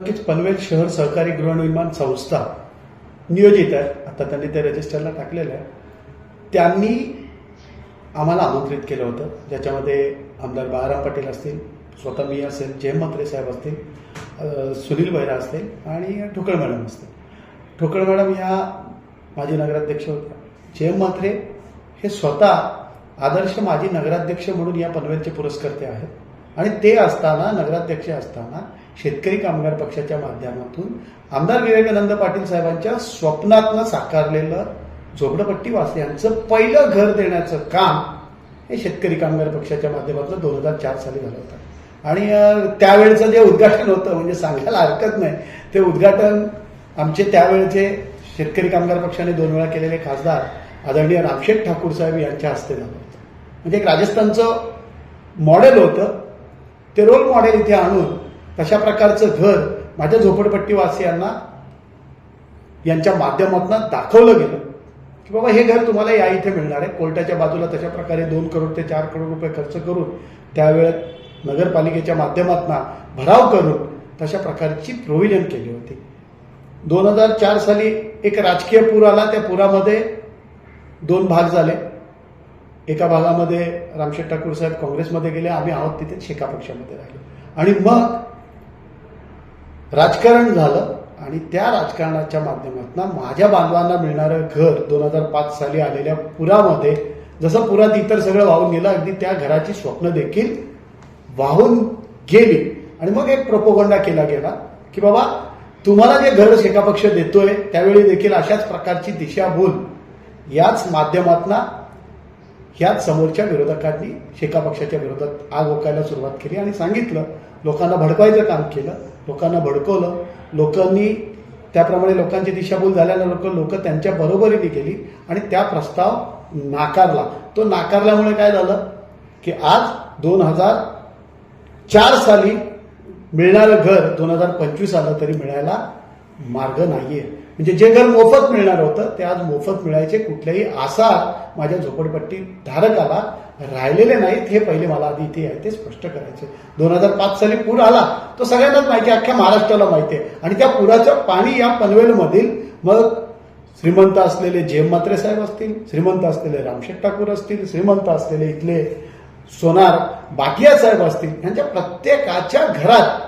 नक्कीच पनवेल शहर सहकारी गृहनिर्माण संस्था नियोजित आहे. आता त्यांनी ते रजिस्टरला टाकलेलं आहे. त्यांनी आम्हाला आमंत्रित केलं होतं. ज्याच्यामध्ये आमदार बाळाराम पाटील असतील स्वतः मी असेल जयम म्हात्रे साहेब असतील सुनील बैरा असतील आणि ठोकळ मॅडम असतील. ठोकळ मॅडम ह्या माजी नगराध्यक्ष होत्या. जयम म्हात्रे हे स्वतः आदर्श माजी नगराध्यक्ष म्हणून या पनवेलचे पुरस्कर्ते आहेत. आणि ते असताना नगराध्यक्ष असताना शेतकरी कामगार पक्षाच्या माध्यमातून आमदार विवेकानंद पाटील साहेबांच्या स्वप्नातनं साकारलेलं झोपडपट्टी वासियांचं पहिलं घर देण्याचं काम हे शेतकरी कामगार पक्षाच्या माध्यमातून दोन हजार चार साली झालं होतं. आणि त्यावेळचं जे उद्घाटन होतं म्हणजे सांगायला हरकत नाही ते उद्घाटन आमचे त्यावेळचे शेतकरी कामगार पक्षाने दोन वेळा केलेले खासदार आदरणीय रामशेठ ठाकूर साहेब यांच्या हस्ते झालं होतं. म्हणजे एक राजस्थानचं मॉडेल होतं ते रोल मॉडेल इथे आणून तशा प्रकारचं घर माझ्या झोपडपट्टीवासियांना यांच्या माध्यमातून दाखवलं गेलं? की बाबा हे घर तुम्हाला या इथे मिळणार आहे. कोर्टाच्या बाजूला तशा प्रकारे दोन करोड ते चार करोड रुपये खर्च करून त्यावेळेत नगरपालिकेच्या माध्यमातून भराव करून तशा प्रकारची प्रोव्हिजन केली होती. दोन हजार चार साली एक राजकीय पूर आला. त्या पुरामध्ये दोन भाग झाले. एका भागामध्ये रामशेठ ठाकूर साहेब काँग्रेसमध्ये गेले. आम्ही आहोत तिथे शेका पक्षामध्ये राहिलो. आणि मग राजकारण झालं आणि त्या राजकारणाच्या माध्यमातून माझ्या बांधवांना मिळणारं घर दोन हजार पाच साली आलेल्या पुरामध्ये जसं पुरात इतर सगळं वाहून गेलं अगदी त्या घराची स्वप्न देखील वाहून गेली. आणि मग एक प्रोपोगंडा केला गेला की बाबा तुम्हाला जे घर शेका पक्ष देतोय त्यावेळी देखील अशाच प्रकारची दिशाभूल. याच माध्यमातून ह्याच समोरच्या विरोधकांनी शेका पक्षाच्या विरोधात आग ओकायला सुरुवात केली आणि सांगितलं लोकांना भडकवायचं काम केलं लोकांना भडकवलं लोकांनी त्याप्रमाणे लोकांची दिशाभूल झाल्यानंतर लोक त्यांच्या बरोबरीने गेली आणि त्या प्रस्ताव नाकारला. तो नाकारल्यामुळे काय झालं? की आज दोन हजार चार साली मिळणारं घर दोन हजार पंचवीस आलं तरी मिळायला मार्ग नाहीये. म्हणजे जे घर मोफत मिळणार होतं ते आज मोफत मिळायचे कुठल्याही आसार माझ्या झोपडपट्टी धारकाला राहिलेले नाहीत हे पहिले मला आधी इथे आहे ते स्पष्ट करायचे. दोन हजार पाच साली पूर आला तो सगळ्यांनाच माहिती आहे अख्ख्या महाराष्ट्राला माहिती आहे. आणि त्या पुराचं पाणी या पनवेलमधील मग श्रीमंत असलेले जेम मात्रे साहेब असतील श्रीमंत असलेले रामशेठ ठाकूर असतील श्रीमंत असलेले इथले सोनार बाटिया साहेब असतील यांच्या प्रत्येकाच्या घरात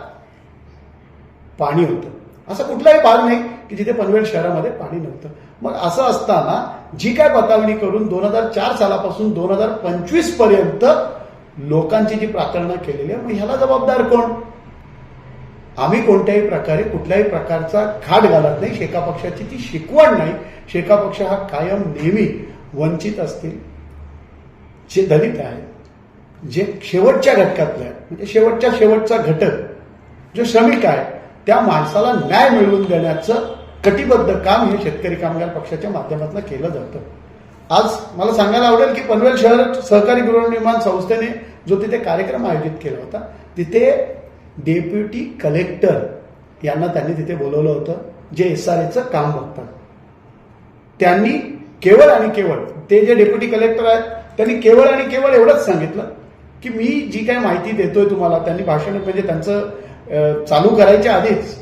पाणी होतं. असं कुठलाही भाग नाही. की जिथे पनवेल शहरामध्ये पाणी नव्हतं. मग असं असताना जी काय बतावणी करून दोन हजार चार सालापासून दोन हजार पंचवीसपर्यंत लोकांची जी प्रार्थना केलेली आहे मग ह्याला जबाबदार कोण? आम्ही कोणत्याही प्रकारे कुठल्याही प्रकारचा घाट घालत नाही शेका पक्षाची ती शिकवण नाही. शेका पक्ष हा कायम नेहमी वंचित असतील जे दलित आहे जे शेवटच्या घटकातले आहेत म्हणजे शेवटच्या शेवटचा घटक जो श्रमिक आहे त्या माणसाला न्याय मिळवून देण्याचं कटिबद्ध काम हे शेतकरी कामगार पक्षाच्या माध्यमातून केलं जातं. आज मला सांगायला आवडेल की पनवेल शहर सहकारी गृहनिर्माण संस्थेने जो तिथे कार्यक्रम आयोजित केला होता तिथे डेप्युटी कलेक्टर यांना त्यांनी तिथे बोलवलं होतं जे एस आर एचं काम बघतात. त्यांनी केवळ आणि केवळ ते जे डेप्युटी कलेक्टर आहेत त्यांनी केवळ आणि केवळ एवढंच सांगितलं की मी जी काय माहिती देतोय तुम्हाला त्यांनी भाषण म्हणजे त्यांचं चालू करायच्या आधीच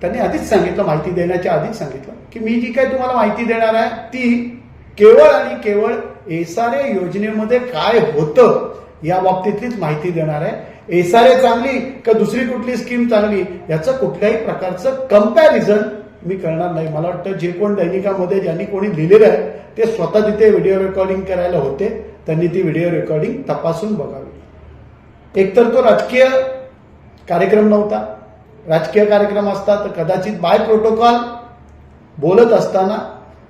त्यांनी आधीच सांगितलं माहिती देण्याच्या आधीच सांगितलं की मी जी काय तुम्हाला माहिती देणार आहे ती केवळ आणि केवळ एसआरए योजनेमध्ये काय होतं या बाबतीतलीच माहिती देणार आहे. एसआरए चांगली का दुसरी कुठली स्कीम चांगली याचं कुठल्याही प्रकारचं कंपॅरिझन मी करणार नाही. मला वाटतं जे कोण दैनिकामध्ये ज्यांनी कोणी लिहिलेलं आहे ते स्वतः तिथे व्हिडिओ रेकॉर्डिंग करायला होते त्यांनी ती व्हिडिओ रेकॉर्डिंग तपासून बघावी. एकतर तो राजकीय कार्यक्रम नव्हता. राजकीय कार्यक्रम असता तर कदाचित बाय प्रोटोकॉल बोलत असताना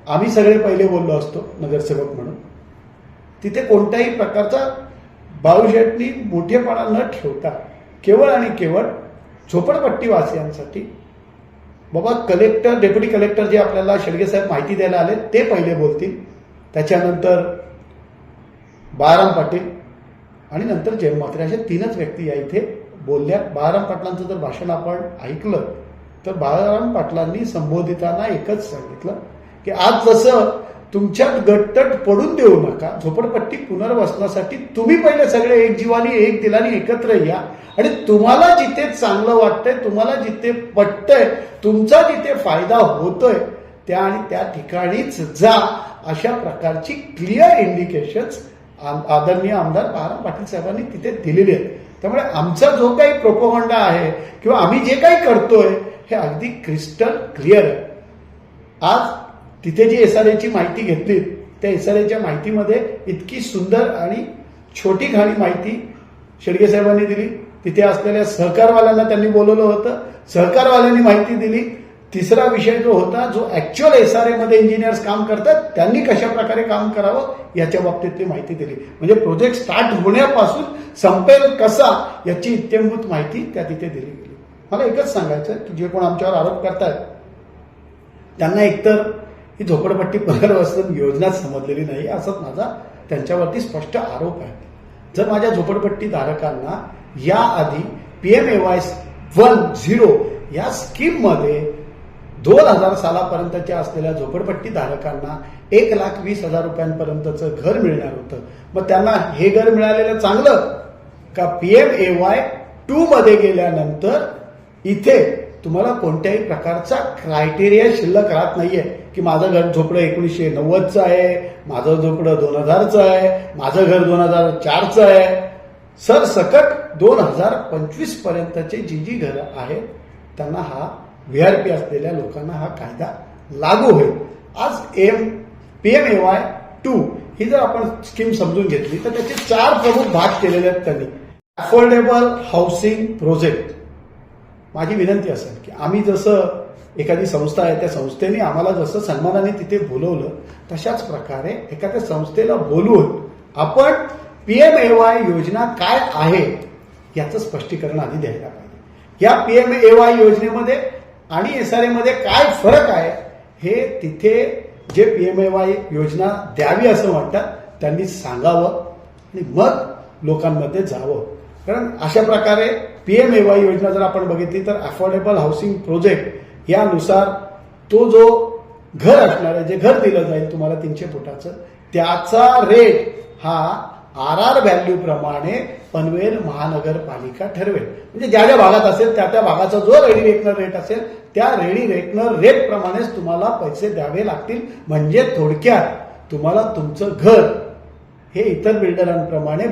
आम्ही सगळे पहिले बोललो असतो नगरसेवक म्हणून. तिथे कोणत्याही प्रकारचा बाळूशेटनी मोठेपणा न ठेवता केवळ आणि केवळ झोपडपट्टीवासियांसाठी बाबा कलेक्टर डेप्युटी कलेक्टर जे आपल्याला शेडगे साहेब माहिती द्यायला आले ते पहिले बोलतील. त्याच्यानंतर बाळाराम पाटील आणि नंतर जयम म्हात्रे अशा तीनच व्यक्ती या इथे बोलल्या बाळाराम पाटलांचं जर भाषण आपण ऐकलं तर बाळाराम पाटलांनी संबोधिताना एकच सांगितलं की आज जसं तुमच्यात गटतट पडून देऊ नका झोपडपट्टी पुनर्वसनासाठी तुम्ही पहिले सगळे एक जीवानी एक दिलानी एकत्र या. आणि तुम्हाला जिथे चांगलं वाटतंय तुम्हाला जिथे पटतंय तुमचा जिथे फायदा होतोय त्या आणि त्या ठिकाणीच जा अशा प्रकारची क्लिअर इंडिकेशन्स आदरणीय आमदार बाळाराम पाटील साहेबांनी तिथे दिलेली आहेत. त्यामुळे आमचा जो काही प्रोपोगंडा आहे किंवा आम्ही जे काही करतोय हे अगदी क्रिस्टल क्लिअर आहे. आज तिथे जी एस आर एची माहिती घेतली त्या एस आर एच्या माहितीमध्ये इतकी सुंदर आणि छोटी खाणी माहिती शेडगे साहेबांनी दिली. तिथे असलेल्या सहकारवाल्यांना त्यांनी बोलवलं होतं. सहकारवाल्यांनी माहिती दिली. तिसरा विषय जो होता जो ऍक्च्युअल एस आरमध्ये इंजिनियर्स काम करतात त्यांनी कशा प्रकारे काम करावं याच्या बाबतीत ती माहिती दिली. म्हणजे प्रोजेक्ट स्टार्ट होण्यापासून संपेल कसा याची इत्यंभूत माहिती त्या तिथे दिली गेली. मला एकच सांगायचं की जे कोण आमच्यावर आरोप करतायत त्यांना एकतर ही झोपडपट्टी पुनर्वसन योजनाच समजलेली नाही असाच माझा त्यांच्यावरती स्पष्ट आरोप आहे. जर माझ्या झोपडपट्टी धारकांना याआधी ए वाय वन झिरो या स्कीममध्ये दोन हजार सालापर्यंतच्या असलेल्या झोपडपट्टी धारकांना एक लाख वीस हजार रुपयांपर्यंतचं घर मिळणार होतं मग त्यांना हे घर मिळालेलं चांगलं का पीएम ए वाय टू मध्ये गेल्यानंतर इथे तुम्हाला कोणत्याही प्रकारचा क्रायटेरिया शिल्लक राहत नाहीये की माझं घर झोपडं एकोणीसशे नव्वदचं आहे माझं झोपडं दोन हजारचं आहे माझं घर दोन हजार चारचं आहे. सर सकट दोन हजार पंचवीस पर्यंतचे जी जी घरं आहेत त्यांना हा व्हीआरपी असलेल्या लोकांना हा कायदा लागू होईल. आज M P M A Y two ही जर आपण स्कीम समजून घेतली तर त्याचे चार प्रमुख भाग केलेले आहेत त्यांनी. अफोर्डेबल हाऊसिंग प्रोजेक्ट माझी विनंती असेल की आम्ही जसं एखादी संस्था आहे त्या संस्थेने आम्हाला जसं सन्मानाने तिथे बोलवलं तशाच प्रकारे एखाद्या संस्थेला बोलवून आपण पीएम ए वाय योजना काय आहे याचं स्पष्टीकरण आधी द्यायला पाहिजे. या पीएम ए वाय योजनेमध्ये आणि एस आरमध्ये काय फरक आहे हे तिथे जे पीएम ए वाय योजना द्यावी असं वाटतं त्यांनी सांगावं आणि मग लोकांमध्ये जावं. कारण अशा प्रकारे पीएम ए वाय योजना जर आपण बघितली तर अफोर्डेबल हाऊसिंग प्रोजेक्ट यानुसार तो जो घर असणार आहे जे घर दिलं जाईल तुम्हाला तीनशे फुटाचं त्याचा रेट हा आर आर व्हॅल्यू प्रमाणे पनवेल महानगरपालिका ठरवेल. म्हणजे ज्या ज्या भागात असेल त्या त्या भागाचा जो रेडी रेटनर रेट असेल त्या रेडी रेटनर रेट प्रमाणेच तुम्हाला पैसे द्यावे लागतील. म्हणजे थोडक्यात तुम्हाला तुमचं घर हे इतर बिल्डरांप्रमाणे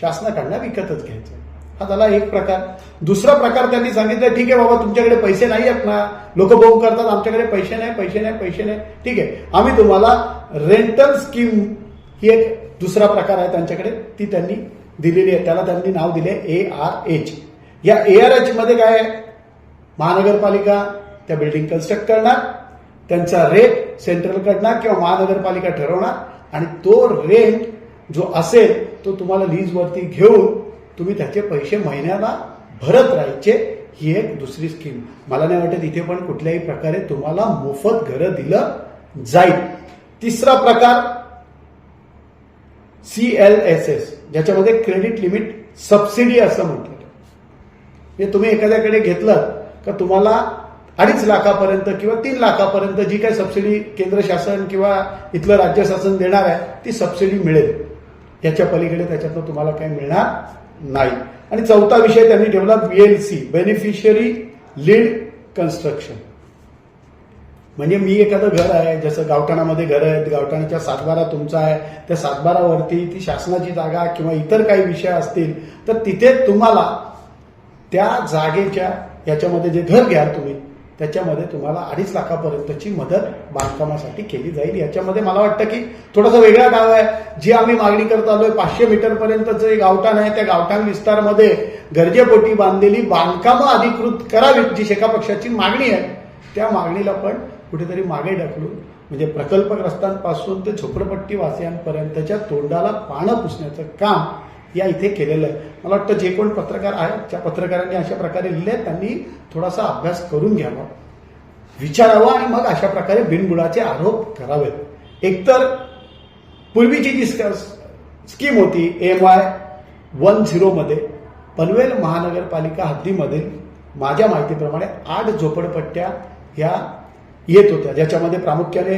शासनाकडनं विकतच घ्यायचं. हा झाला एक प्रकार. दुसरा प्रकार त्यांनी सांगितलं ठीक आहे बाबा तुमच्याकडे पैसे नाही आहेत ना. लोक बोंब करतात आमच्याकडे पैसे नाही पैसे नाही पैसे नाही. ठीक आहे. आम्ही तुम्हाला रेंटल स्कीम ही एक दुसरा प्रकार आहे त्यांच्याकडे. ती त्यांनी दिलेली आहे. त्याला त्यांनी नाव दिले ए आर एच या ए आर एच मध्ये काय आहे? महानगरपालिका त्या बिल्डिंग कन्स्ट्रक्ट करणार. त्यांचा रेट सेंट्रलकडनं किंवा महानगरपालिका ठरवणार. आणि तो रेंट जो असेल तो तुम्हाला लीजवरती घेऊन तुम्ही त्याचे पैसे महिन्याला भरत राहायचे ही एक दुसरी स्कीम मला नाही वाटत इथे पण कुठल्याही प्रकारे तुम्हाला मोफत घरं दिलं जाईल. तिसरा प्रकार सी एल एस एस ज्याच्यामध्ये क्रेडिट लिमिट सबसिडी असं म्हटलं म्हणजे तुम्ही एखाद्याकडे घेतलं का तुम्हाला अडीच लाखापर्यंत किंवा तीन लाखापर्यंत जी काही सबसिडी केंद्र शासन किंवा इथलं राज्य शासन देणार आहे ती सबसिडी मिळेल. ह्याच्या पलीकडे त्याच्यातनं तुम्हाला काही मिळणार नाही. आणि चौथा विषय त्यांनी ठेवला बीएलसी बेनिफिशियरी लीड कन्स्ट्रक्शन म्हणजे मी एखादं घर आहे जसं गावठाणामध्ये घर आहेत गावठाणाच्या सातबारा तुमचा आहे त्या सातबारावरती ती शासनाची जागा किंवा इतर काही विषय असतील तर तिथे तुम्हाला त्या जागेच्या याच्यामध्ये जे घर घ्याल तुम्ही त्याच्यामध्ये तुम्हाला अडीच लाखापर्यंतची मदत बांधकामासाठी केली जाईल. याच्यामध्ये मला वाटतं की थोडासा वेगळा गाव आहे. जी आम्ही मागणी करत आलोय पाचशे मीटरपर्यंतचं जे गावठाण आहे. त्या गावठाण विस्तारमध्ये गरजेपोटी बांधलेली बांधकामं अधिकृत करावीत जी शेका पक्षाची मागणी आहे. त्या मागणीला पण कुठेतरी मागे ढकलून म्हणजे प्रकल्पग्रस्तांपासून ते झोपडपट्टीवासियांपर्यंतच्या तोंडाला पानं पुसण्याचं काम या इथे केलेलं आहे. मला वाटतं जे कोण पत्रकार आहेत त्या पत्रकारांनी अशा प्रकारे लिहिले त्यांनी थोडासा अभ्यास करून घ्यावा. विचारावा आणि मग अशा प्रकारे बिनबुडाचे आरोप करावेत. एकतर पूर्वीची जी स्कीम होती एम वाय वन झिरोमध्ये पनवेल महानगरपालिका हद्दीमध्ये माझ्या माहितीप्रमाणे आठ झोपडपट्ट्या ह्या येत होत्या ज्याच्यामध्ये प्रामुख्याने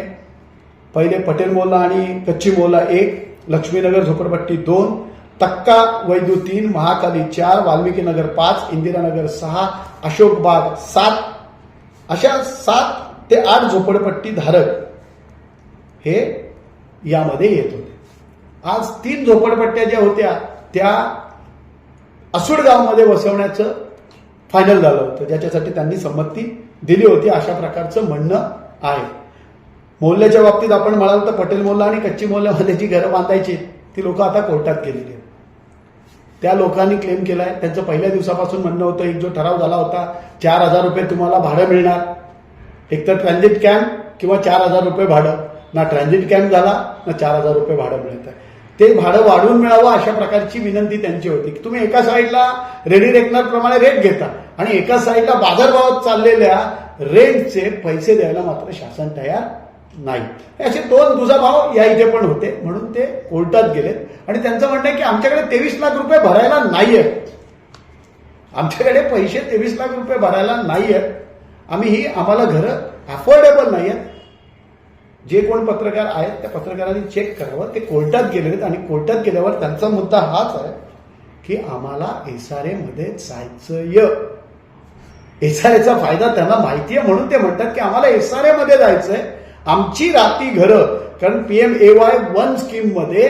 पहिले पटेल मोला आणि कच्ची मोला एक लक्ष्मीनगर झोपडपट्टी दोन तक्का वैदू तीन महाकाली चार वाल्मिकी नगर पाच इंदिरानगर सहा अशोक बाग सात. अशा सात ते आठ झोपडपट्टी धारक हे यामध्ये येत होते. आज तीन झोपडपट्ट्या ज्या होत्या त्या असुडगावमध्ये बसवण्याचं फायनल झालं होतं. ज्याच्यासाठी त्यांनी संमती दिली होती. अशा प्रकारचं म्हणणं आहे. मोहल्ल्याच्या बाबतीत आपण म्हणाल तर पटेल मोहल्ला आणि कच्ची मोहल्ल्यामध्ये जी घरं बांधायची ती लोक आता कोर्टात गेलेली आहेत. त्या लोकांनी क्लेम केलाय. त्यांचं पहिल्या दिवसापासून म्हणणं होतं एक जो ठराव झाला होता चार हजार रुपये तुम्हाला भाडं मिळणार. एकतर ट्रान्झिट कॅम्प किंवा चार हजार रुपये भाडं. ना ट्रान्झिट कॅम्प झाला ना चार हजार रुपये भाडं मिळत आहे. ते भाडं वाढवून मिळावं अशा प्रकारची विनंती त्यांची होती. की तुम्ही एका साईडला रेडी रेकनर प्रमाणे रेट घेता आणि एका साईडला बाजारभावात चाललेल्या रेंटचे पैसे द्यायला मात्र शासन तयार नाही. हे असे दोन दुजाभाव या इथे पण होते. म्हणून ते कोर्टात गेलेत. आणि त्यांचं म्हणणं आहे की आमच्याकडे तेवीस लाख रुपये भरायला नाही आहेत आमच्याकडे पैसे तेवीस लाख रुपये भरायला नाही आहेत आम्ही ही आम्हाला घरं अफोर्डेबल नाही आहेत जे कोण पत्रकार आहेत त्या पत्रकारांनी चेक करावं. ते कोर्टात गेले आहेत आणि कोर्टात गेल्यावर त्यांचा मुद्दा हाच आहे की आम्हाला एसआरए मध्ये य एसआरएचा फायदा त्यांना माहिती आहे म्हणून ते म्हणतात की आम्हाला एसआरए मध्ये जायचंय. आमची राती घरं कारण P M A Y one स्कीममध्ये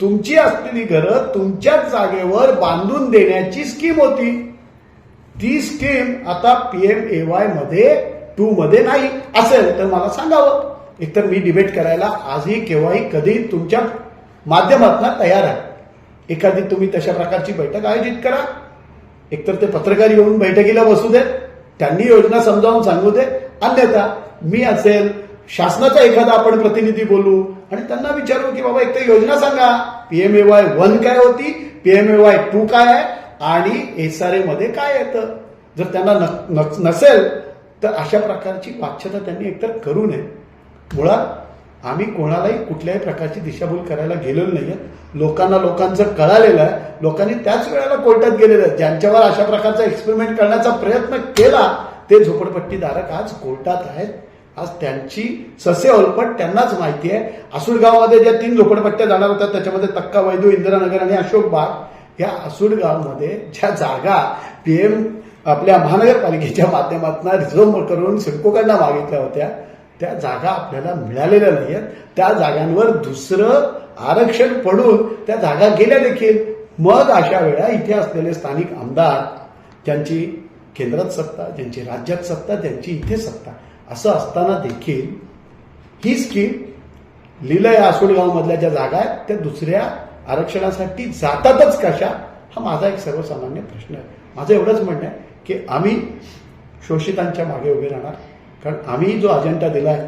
तुमची असलेली घरं तुमच्याच जागेवर बांधून देण्याची स्कीम होती. ती स्कीम आता पी एम ए वायमध्ये टू मध्ये नाही असेल तर मला सांगावं. एकतर मी डिबेट करायला आजही केव्हाही कधी तुमच्या माध्यमातून तयार आहे. एखादी तुम्ही तशा प्रकारची बैठक आयोजित करा. एकतर ते पत्रकार येऊन बैठकीला बसू देत त्यांनी योजना समजावून सांगू दे. अन्यथा मी असेल शासनाचा एखादा आपण प्रतिनिधी बोलू आणि त्यांना विचारू की बाबा एक तर योजना सांगा. पीएमए वाय वन काय होती? पीएमए वाय टू काय आहे? आणि एसआरए मध्ये काय येतं? जर त्यांना नसेल तर अशा प्रकारची वाच्यता त्यांनी एकतर करू नये. मुळात आम्ही कोणालाही कुठल्याही प्रकारची दिशाभूल करायला गेलेलो नाहीये. लोकांना लोकांचं कळालेलं आहे. लोकांनी त्याच वेळेला कोर्टात गेलेलं आहे. ज्यांच्यावर अशा प्रकारचा एक्सपेरिमेंट करण्याचा प्रयत्न केला ते झोपडपट्टीधारक आज कोर्टात आहेत. आज त्यांची ससे ओलपट त्यांनाच माहिती आहे. आसुडगावमध्ये ज्या तीन झोपडपट्ट्या जाणार होत्या त्याच्यामध्ये तक्का वैदू इंदिरानगर आणि अशोक बाग या आसुडगावमध्ये ज्या जागा पीएम आपल्या महानगरपालिकेच्या माध्यमातून रिझर्व करून सिडकोकांना मागितल्या होत्या त्या जागा आपल्याला मिळालेल्या नाहीयेत. त्या जागांवर दुसरं आरक्षण पडून त्या जागा गेल्या देखील. मग अशा वेळा इथे असलेले स्थानिक आमदार ज्यांची केंद्रात सत्ता ज्यांची राज्यात सत्ता त्यांची इथे सत्ता असं असताना देखील ही स्कीम लिलय आसोडगाव मधल्या ज्या जागा आहेत त्या दुसऱ्या आरक्षणासाठी जातातच कशा? हा माझा एक सर्वसामान्य प्रश्न आहे. माझं एवढंच म्हणणं आहे की आम्ही शोषितांच्या मागे उभे राहणार. कारण आम्ही जो अजेंडा आहे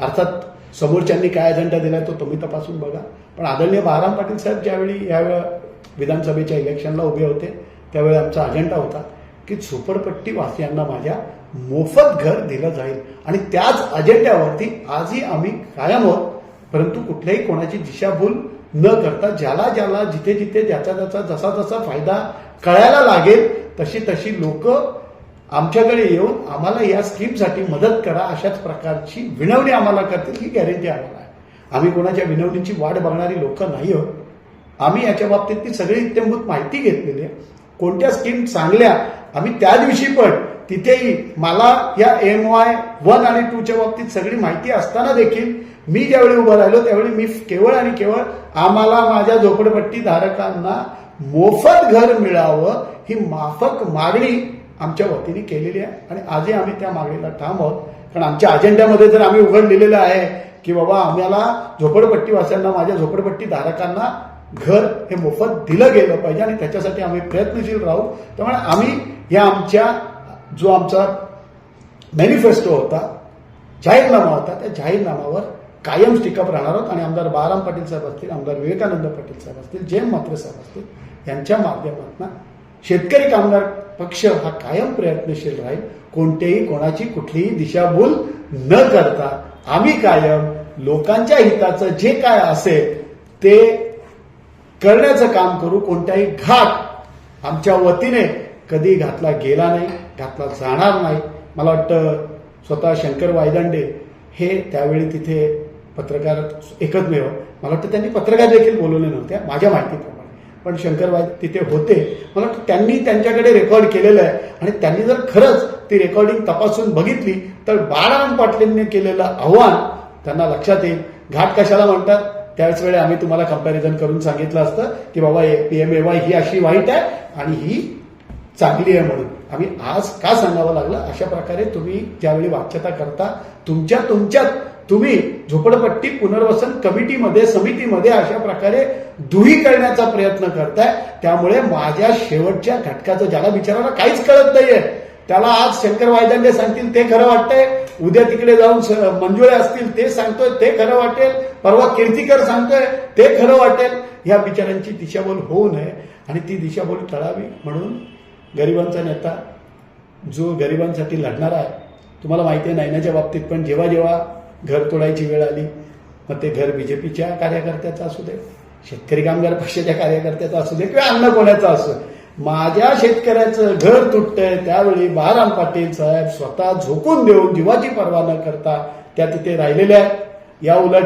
अर्थात समोरच्यांनी काय अजेंडा आहे तो तुम्ही तपासून बघा. पण आदरणीय बाराम पाटील साहेब ज्यावेळी यावेळा विधानसभेच्या इलेक्शनला उभे होते त्यावेळी आमचा अजेंडा होता की झोपडपट्टी वासियांना माझ्या मोफत घर दिलं जाईल. आणि त्याच अजेंड्यावरती आजही आम्ही कायम आहोत. परंतु कुठल्याही कोणाची दिशाभूल न करता ज्याला ज्याला जिथे जिथे ज्याचा ज्याचा जसा जसा फायदा कळायला लागेल तशी तशी लोक आमच्याकडे येऊन आम्हाला या स्कीमसाठी मदत करा अशाच प्रकारची विनवणी आम्हाला करतील ही गॅरंटी आम्हाला आहे. आम्ही कोणाच्या विनवणीची वाट बघणारी लोक नाही आहोत. आम्ही याच्या बाबतीत सगळी इत्यंभूत माहिती घेतलेली आहे. कोणत्या स्कीम चांगल्या आम्ही त्या दिवशी पण तिथेही मला या एम वाय वन आणि टूच्या बाबतीत सगळी माहिती असताना देखील मी ज्यावेळी उभं राहिलो त्यावेळी मी केवळ आणि केवळ आम्हाला माझ्या झोपडपट्टी धारकांना मोफत घर मिळावं ही माफक मागणी आमच्या वतीने केलेली आहे. आणि आजही आम्ही त्या मागणीला ठाम आहोत. कारण आमच्या अजेंड्यामध्ये जर आम्ही उघड लिहिलेलं आहे की बाबा आम्हाला झोपडपट्टीवासियांना माझ्या झोपडपट्टी धारकांना घर हे मोफत दिलं गेलं पाहिजे आणि त्याच्यासाठी आम्ही प्रयत्नशील राहू. त्यामुळे आम्ही या आमच्या जो आमचा मॅनिफेस्टो होता जाहीरनामा होता त्या जाहीरनामावर कायम स्टिकअप राहणार आहोत आणि आमदार बाराम पाटील साहेब असतील आमदार विवेकानंद पाटील साहेब असतील जयंत म्हात्रे साहेब असतील यांच्या माध्यमातून शेतकरी कामगार पक्ष हा कायम प्रयत्नशील राहील. कोणत्याही कोणाची कुठलीही दिशाभूल न करता आम्ही कायम लोकांच्या हिताचं जे काय असेल ते करण्याचं काम करू. कोणत्याही घाट आमच्या वतीने कधी घातला गेला नाही. घातला जाणार नाही. मला वाटतं स्वतः शंकर वायदांडे हे त्यावेळी तिथे पत्रकार एकमेव. मला वाटतं त्यांनी पत्रकार देखील बोलवले नव्हत्या माझ्या माहितीप्रमाणे. पण शंकरबाई तिथे होते. मला वाटतं त्यांनी त्यांच्याकडे रेकॉर्ड केलेलं आहे. आणि त्यांनी जर खरंच ती रेकॉर्डिंग तपासून बघितली तर बाळाराम पाटलींनी केलेलं आव्हान त्यांना लक्षात येईल. घाट कशाला म्हणतात? त्याच वेळी आम्ही तुम्हाला कंपॅरिझन करून सांगितलं असतं की बाबा पी एम ए वाय ही अशी वाईट आहे आणि ही चांगली आहे म्हणून. आम्ही आज का सांगावं लागलं? अशा प्रकारे तुम्ही ज्यावेळी वाच्यता करता तुमच्या तुमच्यात तुम्ही झोपडपट्टी पुनर्वसन कमिटीमध्ये समितीमध्ये अशा प्रकारे दुही करण्याचा प्रयत्न करताय. त्यामुळे माझ्या शेवटच्या घटकाचं ज्याला बिचाराला काहीच कळत नाहीये त्याला आज शंकर वायदांडे सांगतील ते खरं वाटतंय. उद्या तिकडे जाऊन मंजुळे असतील ते सांगतोय ते खरं वाटेल. परवा कीर्तीकर सांगतोय ते खरं वाटेल. या बिचारांची दिशाभूल होऊ नये आणि ती दिशाभूल टळावी म्हणून गरिबांचा नेता जो गरिबांसाठी लढणारा आहे तुम्हाला माहिती आहे नैनाच्या बाबतीत पण जेव्हा जेव्हा घर तोडायची वेळ आली मग ते घर बीजेपीच्या कार्यकर्त्याचं असू दे शेतकरी कामगार पक्षाच्या कार्यकर्त्याचं असू दे किंवा अन्न कोणाचं असू दे. माझ्या शेतकऱ्याचं घर तुटतंय त्यावेळी बाळाराम पाटील साहेब स्वतः झोकून देऊन जीवाची पर्वा न करता त्या तिथे राहिलेल्या आहेत या उलट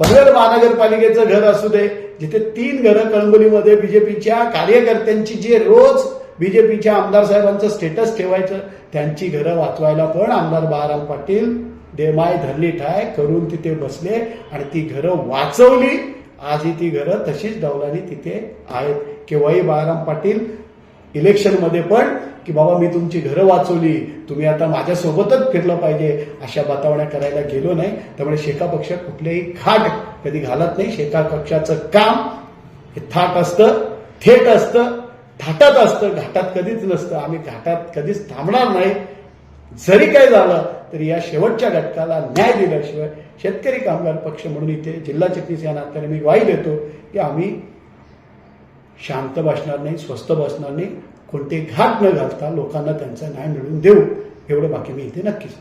पनवेल महानगरपालिकेचं घर असू दे जिथे तीन घरं कळंबोलीमध्ये बीजेपीच्या कार्यकर्त्यांची जे रोज बीजेपीच्या आमदार साहेबांचं स्टेटस ठेवायचं त्यांची घरं वाचवायला पण आमदार बाळाराम पाटील देमाय धरली ठाय करून तिथे बसले आणि ती घरं वाचवली. आजही ती घरं तशीच डौलानी तिथे आहेत. केव्हाही बाळाराम पाटील इलेक्शनमध्ये पण की बाबा मी तुमची घरं वाचवली तुम्ही आता माझ्यासोबतच फिरलं पाहिजे अशा बतावण्या करायला गेलो नाही. त्यामुळे शेका पक्ष कुठलेही खाट कधी घालत नाही. शेका पक्षाचं काम हे थाट असतं थेट असतं. घाटात असतं घाटात कधीच नसतं. आम्ही घाटात कधीच थांबणार नाही. जरी काय झालं तरी या शेवटच्या घटकाला न्याय दिल्याशिवाय शेतकरी कामगार पक्ष म्हणून इथे जिल्हा चिटणीस या नात्याने मी ग्वाही देतो की आम्ही शांत बसणार नाही स्वस्त बसणार नाही. कोणते घाट न घालता लोकांना त्यांचा न्याय मिळवून देऊ. एवढं बाकी मी इथे नक्कीच